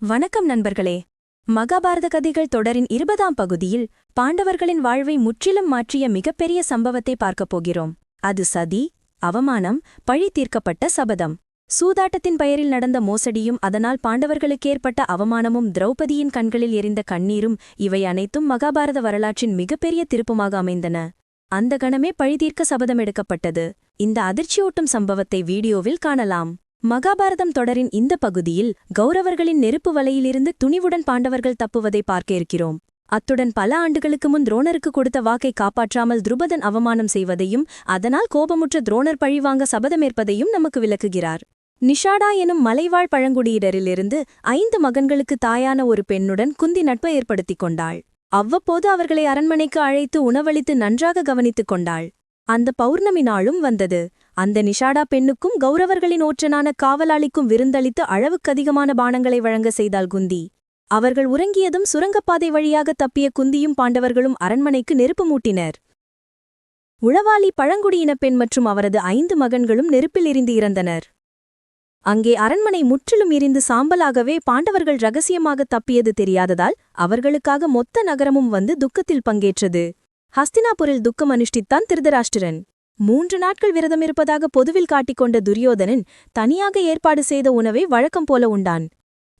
வணக்கம் நண்பர்களே. மகாபாரத கதைகள் தொடரின் இருபதாம் பகுதியில் பாண்டவர்களின் வாழ்வை முற்றிலும் மாற்றிய மிகப்பெரிய சம்பவத்தை பார்க்கப் போகிறோம். அது சதி அவமானம் பழி தீர்க்கப்பட்ட சபதம். சூதாட்டத்தின் பெயரில் நடந்த மோசடியும் அதனால் பாண்டவர்களுக்கேற்பட்ட அவமானமும் திரௌபதியின் கண்களில் எரிந்த கண்ணீரும் இவை அனைத்தும் மகாபாரத வரலாற்றின் மிகப்பெரிய திருப்புமாக அமைந்தன. அந்த கணமே பழிதீர்க்க சபதம் எடுக்கப்பட்டது. இந்த அதிர்ச்சியூட்டும் சம்பவத்தை வீடியோவில் காணலாம். மகாபாரதம் தொடரின் இந்த பகுதியில் கௌரவர்களின் நெருப்பு வலையிலிருந்து துணிவுடன் பாண்டவர்கள் தப்புவதை பார்க்க இருக்கிறோம். அத்துடன் பல ஆண்டுகளுக்கு முன் துரோணருக்கு கொடுத்த வாக்கை காப்பாற்றாமல் துருபதன் அவமானம் செய்வதையும் அதனால் கோபமுற்ற துரோணர் பழிவாங்க சபதமேற்பதையும் நமக்கு விளக்குகிறார். நிஷாடா எனும் மலைவாழ் பழங்குடியினரிலிருந்து ஐந்து மகன்களுக்கு தாயான ஒரு பெண்ணுடன் குந்தி நட்பை ஏற்படுத்திக் கொண்டாள். அவ்வப்போது அவர்களை அரண்மனைக்கு அழைத்து உணவளித்து நன்றாக கவனித்துக் கொண்டாள். அந்த பௌர்ணமி நாளும் வந்தது. அந்த நிஷாடா பெண்ணுக்கும் கௌரவர்களின் ஓற்றனான காவலாளிக்கும் விருந்தளித்து அளவுக்கதிகமான பானங்களை வழங்க செய்தாள் குந்தி. அவர்கள் உறங்கியதும் சுரங்கப்பாதை வழியாக தப்பிய குந்தியும் பாண்டவர்களும் அரண்மனைக்கு நெருப்பு மூட்டினர். உளவாளி பழங்குடியின பெண் மற்றும் அவரது ஐந்து மகன்களும் நெருப்பில் எரிந்து இறந்தனர். அங்கே அரண்மனை முற்றிலும் எரிந்து சாம்பலாகவே பாண்டவர்கள் ரகசியமாக தப்பியது தெரியாததால் அவர்களுக்காக மொத்த நகரமும் வந்து துக்கத்தில் பங்கேற்றது. ஹஸ்தினாபுரில் துக்கம் அனுஷ்டித்தான் திருதராஷ்டிரன். மூன்று நாட்கள் விரதம் இருப்பதாக பொதுவில் காட்டிக்கொண்ட துரியோதனன் தனியாக ஏற்பாடு செய்த உணவை வழக்கம் போல உண்டான்.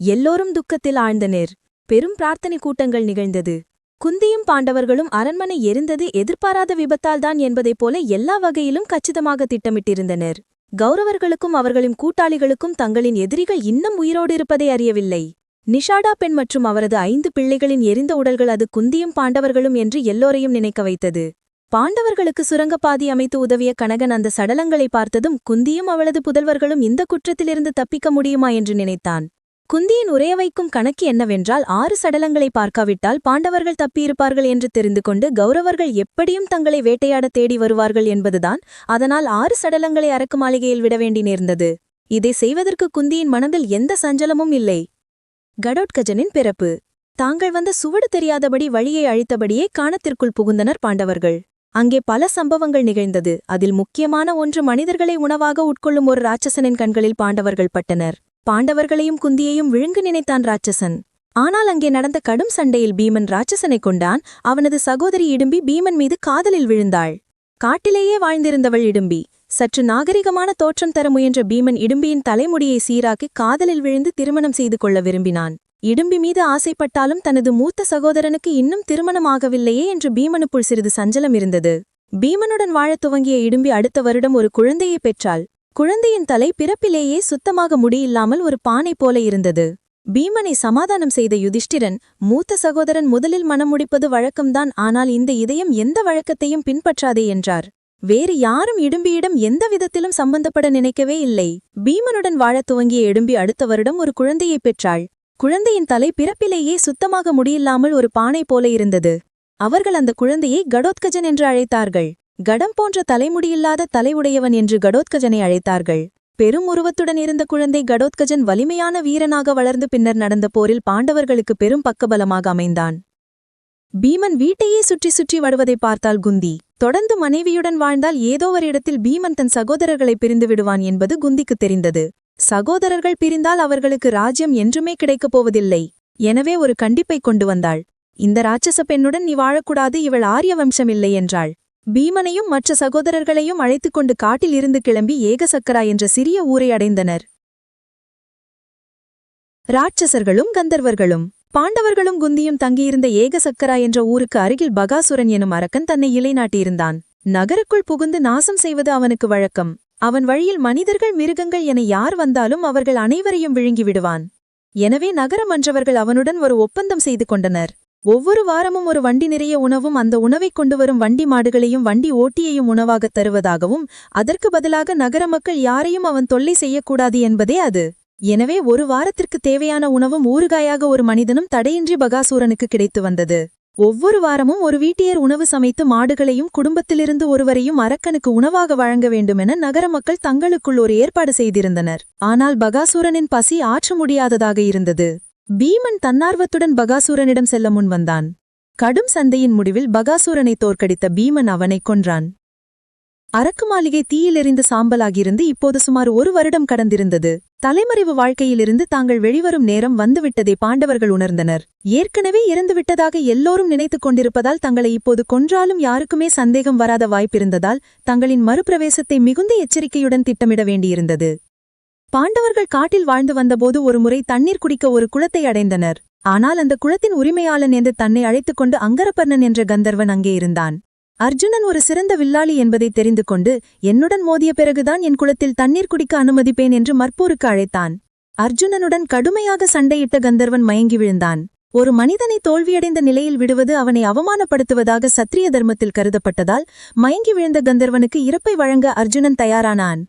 எல்லோரும் துக்கத்தில் ஆழ்ந்தனர் பெரும் பிரார்த்தனை கூட்டங்கள் நிகழ்ந்தது. குந்தியும் பாண்டவர்களும் அரண்மனை எரிந்தது எதிர்பாராத விபத்தால்தான் என்பதைப் போல எல்லா வகையிலும் கச்சிதமாக திட்டமிட்டிருந்தனர். கௌரவர்களுக்கும் அவர்களின் கூட்டாளிகளுக்கும் தங்களின் எதிரிகள் இன்னும் உயிரோடு இருப்பதை அறியவில்லை. நிஷாடா பெண் மற்றும் அவரது ஐந்து பிள்ளைகளின் எரிந்த உடல்கள் அது குந்தியும் பாண்டவர்களும் என்று எல்லோரையும் நினைக்க வைத்தது. பாண்டவர்களுக்கு சுரங்கப்பாதி அமைத்து உதவிய கனகன் அந்த சடலங்களை பார்த்ததும் குந்தியும் அவளது புதல்வர்களும் இந்த குற்றத்திலிருந்து தப்பிக்க முடியுமா என்று நினைத்தான். குந்தியின் உரைய வைக்கும் கணக்கு என்னவென்றால் ஆறு சடலங்களை பார்க்காவிட்டால் பாண்டவர்கள் தப்பியிருப்பார்கள் என்று தெரிந்து கொண்டு கௌரவர்கள் எப்படியும் தங்களை வேட்டையாட தேடி வருவார்கள் என்பதுதான். அதனால் ஆறு சடலங்களை அரக்கு மாளிகையில் விட வேண்டி நேர்ந்தது. இதை செய்வதற்கு குந்தியின் மனதில் எந்த சஞ்சலமும் இல்லை. கடோட்கஜனின் பிறப்பு. தாங்கள் வந்த சுவடு தெரியாதபடி வழியை அழித்தபடியே காணத்திற்குள் புகுந்தனர் பாண்டவர்கள். அங்கே பல சம்பவங்கள் நிகழ்ந்தது. அதில் முக்கியமான ஒன்று மனிதர்களை உணவாக உட்கொள்ளும் ஒரு ராட்சசனின் கண்களில் பாண்டவர்கள் பட்டனர். பாண்டவர்களையும் குந்தியையும் விழுங்கு நினைத்தான் ராட்சசன். ஆனால் அங்கே நடந்த கடும் சண்டையில் பீமன் ராட்சசனைக் கொண்டான். அவனது சகோதரி இடும்பி பீமன் மீது காதலில் விழுந்தாள். காட்டிலேயே வாழ்ந்திருந்தவள் இடும்பி. சற்று நாகரிகமான தோற்றம் தர முயன்ற பீமன் இடும்பியின் தலைமுடியை சீராக்கி காதலில் விழுந்து திருமணம் செய்து கொள்ள விரும்பினான். இடும்பி மீது ஆசைப்பட்டாலும் தனது மூத்த சகோதரனுக்கு இன்னும் திருமணமாகவில்லையே என்று பீமனுக்குள் சிறிது சஞ்சலம் இருந்தது. பீமனுடன் வாழத் துவங்கிய இடும்பி அடுத்த வருடம் ஒரு குழந்தையை பெற்றாள். குழந்தையின் தலை பிறப்பிலேயே சுத்தமாக முடியில்லாமல் ஒரு பானை போல இருந்தது. பீமனை சமாதானம் செய்த யுதிஷ்டிரன் மூத்த சகோதரன் முதலில் மனம் முடிப்பது வழக்கம்தான் ஆனால் இந்த இதயம் எந்த வழக்கத்தையும் பின்பற்றாதே என்றார். வேறு யாரும் இடும்பியிடம் எந்த விதத்திலும் சம்பந்தப்பட நினைக்கவே இல்லை. பீமனுடன் வாழத் துவங்கிய இடும்பி அடுத்த வருடம் ஒரு குழந்தையை பெற்றாள். குழந்தையின் தலை பிறப்பிலேயே சுத்தமாக முடியில்லாமல் ஒரு பானை போல இருந்தது. அவர்கள் அந்த குழந்தையை கடோத்கஜன் என்று அழைத்தார்கள். கடம் போன்ற தலைமுடியில்லாத தலையுடையவன் என்று கடோத்கஜனை அழைத்தார்கள். பெரும் உருவத்துடன் இருந்த குழந்தை கடோத்கஜன் வலிமையான வீரனாக வளர்ந்து பின்னர் நடந்த போரில் பாண்டவர்களுக்கு பெரும் பக்கபலமாக அமைந்தான். பீமன் வீட்டையே சுற்றி சுற்றி வருவதை பார்த்தால் குந்தி தொடர்ந்து மனைவியுடன் வாழ்ந்தால் ஏதோ ஒரு இடத்தில் பீமன் தன் சகோதரர்களை பிரிந்து விடுவான் என்பது குந்திக்குத் தெரிந்தது. சகோதரர்கள் பிரிந்தால் அவர்களுக்கு ராஜ்யம் என்றுமே கிடைக்கப் போவதில்லை. எனவே ஒரு கண்டிப்பை கொண்டு வந்தாள். இந்த ராட்சச பெண்ணுடன் நீ வாழக்கூடாது இவள் ஆரிய வம்சமில்லை என்றாள். பீமனையும் மற்ற சகோதரர்களையும் அழைத்துக் கொண்டு காட்டில் இருந்து கிளம்பி ஏகசக்கரா என்ற சிறிய ஊரை அடைந்தனர். ராட்சசர்களும் கந்தர்வர்களும். பாண்டவர்களும் குந்தியும் தங்கியிருந்த ஏகசக்கரா என்ற ஊருக்கு அருகில் பகாசுரன் எனும் அரக்கன் தன்னை இலைநாட்டியிருந்தான். நகருக்குள் புகுந்து நாசம் செய்வது அவனுக்கு வழக்கம். அவன் வழியில் மனிதர்கள் மிருகங்கள் என யார் வந்தாலும் அவர்கள் அனைவரையும் விழுங்கிவிடுவான் எனவே நகரம் மன்றவர்கள் அவனுடன் ஒரு ஒப்பந்தம் செய்து கொண்டனர். ஒவ்வொரு வாரமும் ஒரு வண்டி நிறைய உணவும் அந்த உணவைக் கொண்டு வரும் வண்டி மாடுகளையும் வண்டி ஓட்டியையும் உணவாகத் தருவதாகவும் அதற்கு பதிலாக நகர மக்கள் யாரையும் அவன் தொல்லை செய்யக்கூடாது என்பதே அது. எனவே ஒரு வாரத்திற்கு தேவையான உணவும் ஊறுகாயாக ஒரு மனிதனும் தடையின்றி பகாசூரனுக்கு கிடைத்து வந்தது. ஒவ்வொரு வாரமும் ஒரு வீட்டியர் உணவு சமைத்து மாடுகளையும் குடும்பத்திலிருந்து ஒருவரையும் அரக்கனுக்கு உணவாக வழங்க வேண்டுமென நகர மக்கள் தங்களுக்குள் ஒரு ஏற்பாடு செய்திருந்தனர். ஆனால் பகாசூரனின் பசி ஆற்ற முடியாததாக இருந்தது. பீமன் தன்னார்வத்துடன் பகாசூரனிடம் செல்ல முன் வந்தான் கடும் சந்தையின் முடிவில் பகாசூரனை தோற்கடித்த பீமன் அவனைக் கொன்றான். அரக்கு மாளிகை தீயிலெறிந்து சாம்பலாகியிருந்து இப்போது சுமார் ஒரு வருடம் கடந்திருந்தது. தலைமறைவு வாழ்க்கையிலிருந்து தாங்கள் வெளிவரும் நேரம் வந்துவிட்டதை பாண்டவர்கள் உணர்ந்தனர். ஏற்கனவே இறந்துவிட்டதாக எல்லோரும் நினைத்துக் கொண்டிருப்பதால் தங்களை இப்போது கொன்றாலும் யாருக்குமே சந்தேகம் வராத வாய்ப்பிருந்ததால் தங்களின் மறுபிரவேசத்தை மிகுந்த எச்சரிக்கையுடன் திட்டமிட வேண்டியிருந்தது. பாண்டவர்கள் காட்டில் வாழ்ந்து வந்தபோது ஒருமுறை தண்ணீர் குடிக்க ஒரு குளத்தை அடைந்தனர். ஆனால் அந்த குளத்தின் உரிமையாளன் என்று தன்னை அழைத்துக் கொண்டு அங்கரப்பர்ணன் என்ற கந்தர்வன் அங்கே இருந்தான். அர்ஜுனன் ஒரு சிறந்த வில்லாளி என்பதை தெரிந்து கொண்டு என்னுடன் மோதிய பிறகுதான் என் குளத்தில் தண்ணீர் குடிக்க அனுமதிப்பேன் என்று மற்போருக்கு அழைத்தான். அர்ஜுனனுடன் கடுமையாக சண்டையிட்ட கந்தர்வன் மயங்கி விழுந்தான். ஒரு மனிதனை தோல்வியடைந்த நிலையில் விடுவது அவனை அவமானப்படுத்துவதாக சத்திரிய தர்மத்தில் கருதப்பட்டதால் மயங்கி விழுந்த கந்தர்வனுக்கு இறப்பை வழங்க அர்ஜுனன் தயாரானான்.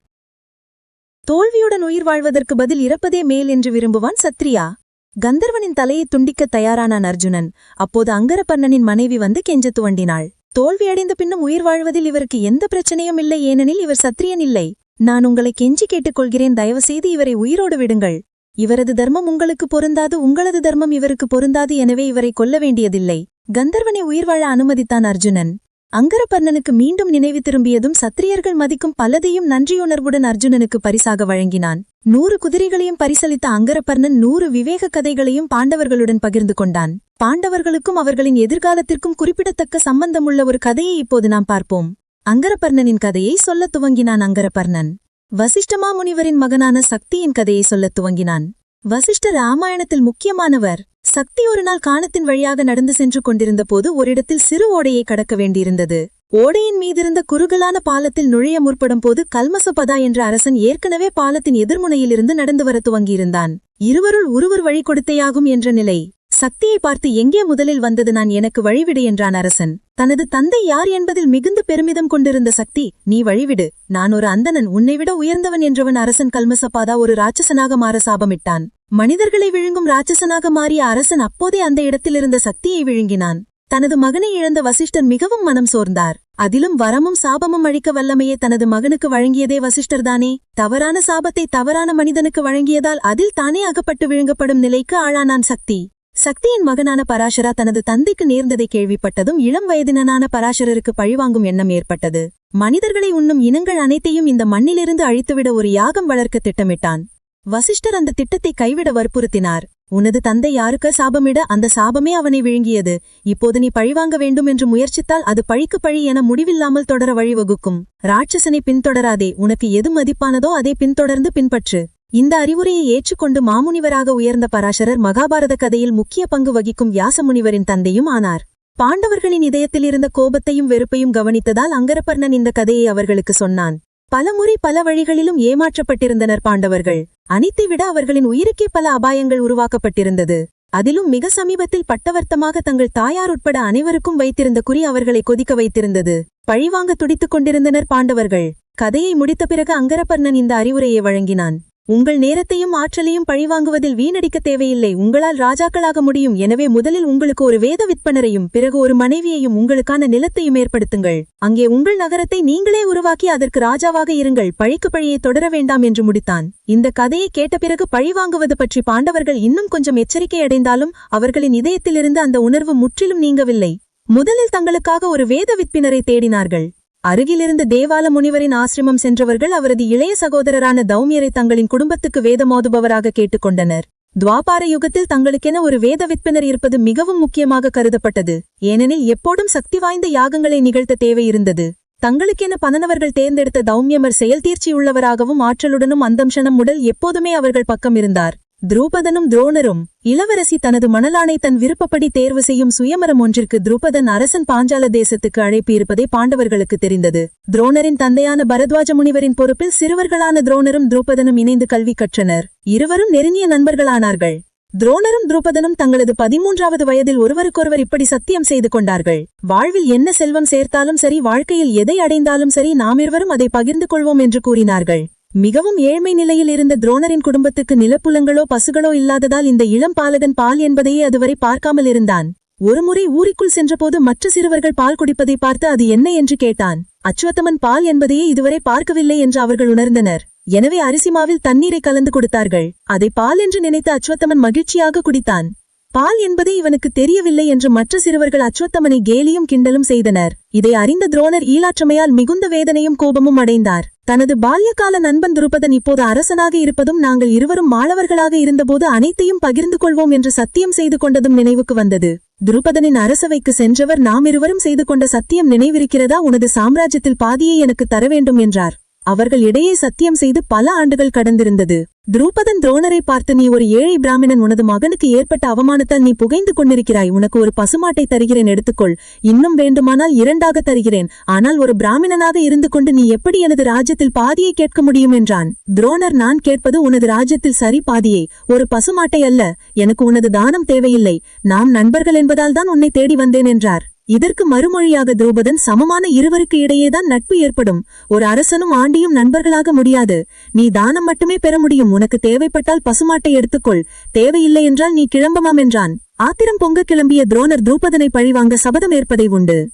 தோல்வியுடன் உயிர் வாழ்வதற்கு பதில் இறப்பதே மேல் என்று விரும்புவான் சத்ரியா கந்தர்வனின் தலையை துண்டிக்கத் தயாரானான் அர்ஜுனன். அப்போது அங்கரப்பன்னனின் மனைவி வந்து கெஞ்ச துவண்டினாள். தோல்வியடைந்த பின்னும் உயிர் வாழ்வதில் இவருக்கு எந்த பிரச்சனையும் இல்லை ஏனெனில் இவர் சத்திரியன் இல்லை. நான் உங்களை கெஞ்சி கேட்டுக்கொள்கிறேன் தயவுசெய்து இவரை உயிரோடு விடுங்கள். இவரது தர்மம் உங்களுக்கு பொருந்தாது உங்களது தர்மம் இவருக்கு பொருந்தாது எனவே இவரை கொல்ல வேண்டியதில்லை. கந்தர்வனை உயிர் வாழ அனுமதித்தான் அர்ஜுனன். அங்கரப்பர்ணனுக்கு மீண்டும் நினைவு திரும்பியதும் சத்திரியர்கள் மதிக்கும் பலதையும் நன்றியுணர்வுடன் அர்ஜுனனுக்கு பரிசாக வழங்கினான். நூறு குதிரைகளையும் பரிசளித்த அங்கரப்பர்ணன் நூறு விவேக கதைகளையும் பாண்டவர்களுடன் பகிர்ந்து கொண்டான். பாண்டவர்களுக்கும் அவர்களின் எதிர்காலத்திற்கும் குறிப்பிடத்தக்க சம்பந்தமுள்ள ஒரு கதையை இப்போது நாம் பார்ப்போம். அங்கரப்பர்ணனின் கதையை சொல்லத் துவங்கினான் அங்கரப்பர்ணன். வசிஷ்டமா முனிவரின் மகனான சக்தியின் கதையை சொல்லத் துவங்கினான். வசிஷ்ட ராமாயணத்தில் முக்கியமானவர் சக்தி ஒரு நாள் காணத்தின் வழியாக நடந்து சென்று கொண்டிருந்த போது ஓரிடத்தில் சிறு ஓடையை கடக்க வேண்டியிருந்தது. ஓடையின் மீதிருந்த குறுகலான பாலத்தில் நுழைய முற்படும் போது கல்மசபதா என்ற அரசன் ஏற்கனவே பாலத்தின் எதிர்முனையிலிருந்து நடந்து வர துவங்கியிருந்தான். இருவருள் ஒருவர் வழி கொடுத்தேயாகும் என்ற நிலை. சக்தியை பார்த்து எங்கே முதலில் வந்தது நான் எனக்கு வழிவிடு என்றான் அரசன். தனது தந்தை யார் என்பதில் மிகுந்த பெருமிதம் கொண்டிருந்த சக்தி நீ வழிவிடு. நான் ஒரு அந்தணன். உன்னைவிட உயர்ந்தவன் என்றவன் அரசன் கல்மசப்பாதா ஒரு ராட்சசனாக மாற சாபமிட்டான். மனிதர்களை விழுங்கும் ராட்சசனாக மாறிய அரசன் அப்போதே அந்த இடத்திலிருந்த சக்தியை விழுங்கினான். தனது மகனை இழந்த வசிஷ்டர் மிகவும் மனம் சோர்ந்தார். அதிலும் வரமும் சாபமும் அழிக்க வல்லமையே தனது மகனுக்கு வழங்கியதே வசிஷ்டர்தானே தவறான சாபத்தை தவறான மனிதனுக்கு வழங்கியதால் அதில் தானே அகப்பட்டு விழுங்கப்படும் நிலைக்கு ஆளானான் சக்தி. சக்தியின் மகனான பராசரா தனது தந்தைக்கு நேர்ந்ததை கேள்விப்பட்டதும் இளம் வயதினனான பராசரருக்கு பழிவாங்கும் எண்ணம் ஏற்பட்டது. மனிதர்களை உண்ணும் இனங்கள் அனைத்தையும் இந்த மண்ணிலிருந்து அழித்துவிட ஒரு யாகம் வளர்க்க திட்டமிட்டான். வசிஷ்டர் அந்த திட்டத்தை கைவிட வற்புறுத்தினார். உனது தந்தை யாருக்க சாபமிட அந்த சாபமே அவனை விழுங்கியது. இப்போது நீ பழிவாங்க வேண்டும் என்று முயற்சித்தால் அது பழிக்கு பழி என முடிவில்லாமல் தொடர வழிவகுக்கும் ராட்சசனை பின்தொடராதே உனக்கு எது மதிப்பானதோ அதை பின்தொடர்ந்து பின்பற்று. இந்த அறிவுரையை ஏற்றுக்கொண்டு மாமுனிவராக உயர்ந்த பராசரர் மகாபாரத கதையில் முக்கிய பங்கு வகிக்கும் வியாசமுனிவரின் தந்தையும் ஆனார். பாண்டவர்களின் இதயத்தில் இருந்த கோபத்தையும் வெறுப்பையும் கவனித்ததால் அங்கரப்பர்ணன் இந்த கதையை அவர்களுக்கு சொன்னான். பலமுறை பல வழிகளிலும் ஏமாற்றப்பட்டிருந்தனர் பாண்டவர்கள். அனைத்தை விட அவர்களின் உயிருக்கே பல அபாயங்கள் உருவாக்கப்பட்டிருந்தது. அதிலும் மிக சமீபத்தில் பட்டவர்த்தமாக தங்கள் தாயார் உட்பட அனைவருக்கும் வைத்திருந்த குறி அவர்களை கொதிக்க வைத்திருந்தது. பழிவாங்க துடித்துக் கொண்டிருந்தனர் பாண்டவர்கள். கதையை முடித்த பிறகு அங்கரப்பர்ணன் இந்த அறிவுரையை வழங்கினான். உங்கள் நேரத்தையும் ஆற்றலையும் பழிவாங்குவதில் வீணடிக்க தேவையில்லை. உங்களால் ராஜாக்களாக முடியும். எனவே முதலில் உங்களுக்கு ஒரு வேத விற்பனரையும் பிறகு ஒரு மனைவியையும் உங்களுக்கான நிலத்தையும் ஏற்படுத்துங்கள். அங்கே உங்கள் நகரத்தை நீங்களே உருவாக்கி அதற்கு ராஜாவாக இருங்கள். பழிக்கு பழியை தொடர வேண்டாம் என்று முடித்தான். இந்த கதையை கேட்ட பிறகு பழிவாங்குவது பற்றி பாண்டவர்கள் இன்னும் கொஞ்சம் எச்சரிக்கை அடைந்தாலும் அவர்களின் இதயத்திலிருந்து அந்த உணர்வு முற்றிலும் நீங்கவில்லை. முதலில் தங்களுக்காக ஒரு வேத விற்பினரை தேடினார்கள். அருகிலிருந்த தேவால முனிவரின் ஆசிரமம் சென்றவர்கள் அவரது இளைய சகோதரரான தௌமியரை தங்களின் குடும்பத்துக்கு வேதமோதுபவராக கேட்டுக்கொண்டனர். துவாபார யுகத்தில் தங்களுக்கென ஒரு வேத விற்பனர் இருப்பது மிகவும் முக்கியமாக கருதப்பட்டது. ஏனெனில் எப்போதும் சக்தி வாய்ந்த யாகங்களை நிகழ்த்த தேவையிருந்தது தங்களுக்கென பனனவர்கள் தேர்ந்தெடுத்த தௌமியமர் செயல்தீர்ச்சியுள்ளவராகவும் ஆற்றலுடனும் அந்தம்ஷனம் உடல் எப்போதுமே அவர்கள் பக்கம் இருந்தார். துரூபதனும் துரோணரும் இளவரசி தனது மணலானை தன் விருப்பப்படி தேர்வு செய்யும் சுயமரம் ஒன்றிற்கு துருபதன் அரசன் பாஞ்சால தேசத்துக்கு அழைப்பு இருப்பதே பாண்டவர்களுக்கு தெரிந்தது. துரோணரின் தந்தையான பரத்வாஜ முனிவரின் பொறுப்பில் சிறுவர்களான துரோணரும் துருபதனும் இணைந்து கல்வி கற்றனர். இருவரும் நெருங்கிய நண்பர்களானார்கள். துரோணரும் துருபதனும் தங்களது பதிமூன்றாவது வயதில் ஒருவருக்கொருவர் இப்படி சத்தியம் செய்து கொண்டார்கள். வாழ்வில் என்ன செல்வம் சேர்த்தாலும் சரி வாழ்க்கையில் எதை அடைந்தாலும் சரி நாமிருவரும் அதை பகிர்ந்து கொள்வோம் என்று கூறினார்கள். மிகவும் ஏழ்மை நிலையில் இருந்த துரோணரின் குடும்பத்துக்கு நிலப்புலங்களோ பசுகளோ இல்லாததால் இந்த இளம் பாலகன் பால் என்பதையே அதுவரை பார்க்காமல் இருந்தான். ஒருமுறை ஊருக்குள் சென்றபோது மற்ற சிறுவர்கள் பால் குடிப்பதை பார்த்து அது என்ன என்று கேட்டான். அச்சுவத்தமன் பால் என்பதையே இதுவரை பார்க்கவில்லை என்று அவர்கள் உணர்ந்தனர். எனவே அரிசிமாவில் தண்ணீரை கலந்து கொடுத்தார்கள். அதை பால் என்று நினைத்த அச்சுவத்தமன் மகிழ்ச்சியாக குடித்தான். பால் என்பது இவனுக்கு தெரியவில்லை என்று மற்ற சிறுவர்கள் அச்சுவத்தமனை கேலியும் கிண்டலும் செய்தனர். இதை அறிந்த துரோணர் ஈலாற்றமையால் மிகுந்த வேதனையும் கோபமும் அடைந்தார். தனது பால்யகால நண்பன் துருபதன் இப்போது அரசனாக இருப்பதும் நாங்கள் இருவரும் மாணவர்களாக இருந்தபோது அனைத்தையும் பகிர்ந்து கொள்வோம் என்று சத்தியம் செய்து கொண்டதும் நினைவுக்கு வந்தது. துருபதனின் அரசவைக்கு சென்றவர் நாம் இருவரும் செய்து கொண்ட சத்தியம் நினைவிருக்கிறதா? உனது சாம்ராஜ்யத்தில் பாதியை எனக்கு தர வேண்டும் என்றார். அவர்கள் இடையே சத்தியம் செய்து பல ஆண்டுகள் கடந்திருந்தது. துருபதன் துரோணரை பார்த்து நீ ஒரு ஏழை பிராமணன் உனது மகனுக்கு ஏற்பட்ட அவமானத்தால் நீ புகைந்து கொண்டிருக்கிறாய். உனக்கு ஒரு பசுமாட்டை தருகிறேன் எடுத்துக்கொள். இன்னும் வேண்டுமானால் இரண்டாக தருகிறேன். ஆனால் ஒரு பிராமணனாக இருந்து கொண்டு நீ எப்படி எனது ராஜ்யத்தில் பாதியை கேட்க முடியும்? என்றான். துரோணர் நான் கேட்பது உனது ராஜ்யத்தில் சரி பாதியை. ஒரு பசுமாட்டை அல்ல. எனக்கு உனது தானம் தேவையில்லை. நாம் நண்பர்கள் என்பதால் தான் உன்னை தேடி வந்தேன் என்றார். இதற்கு மறுமொழியாக துருபதன் சமமான இருவருக்கு இடையேதான் நட்பு ஏற்படும். ஒரு அரசனும் ஆண்டியும் நண்பர்களாக முடியாது. நீ தானம் மட்டுமே பெற முடியும். உனக்கு தேவைப்பட்டால் பசுமாட்டை எடுத்துக்கொள். தேவையில்லை என்றால் நீ கிளம்பமாம் என்றான். ஆத்திரம் பொங்க கிளம்பிய துரோணர் துருபதனை பழிவாங்க சபதம் ஏற்பதை உண்டு.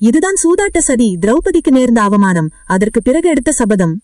இதுதான் சூதாட்ட சதி. திரௌபதிக்கு நேர்ந்த அவமானம். அதற்கு பிறகு எடுத்த சபதம்.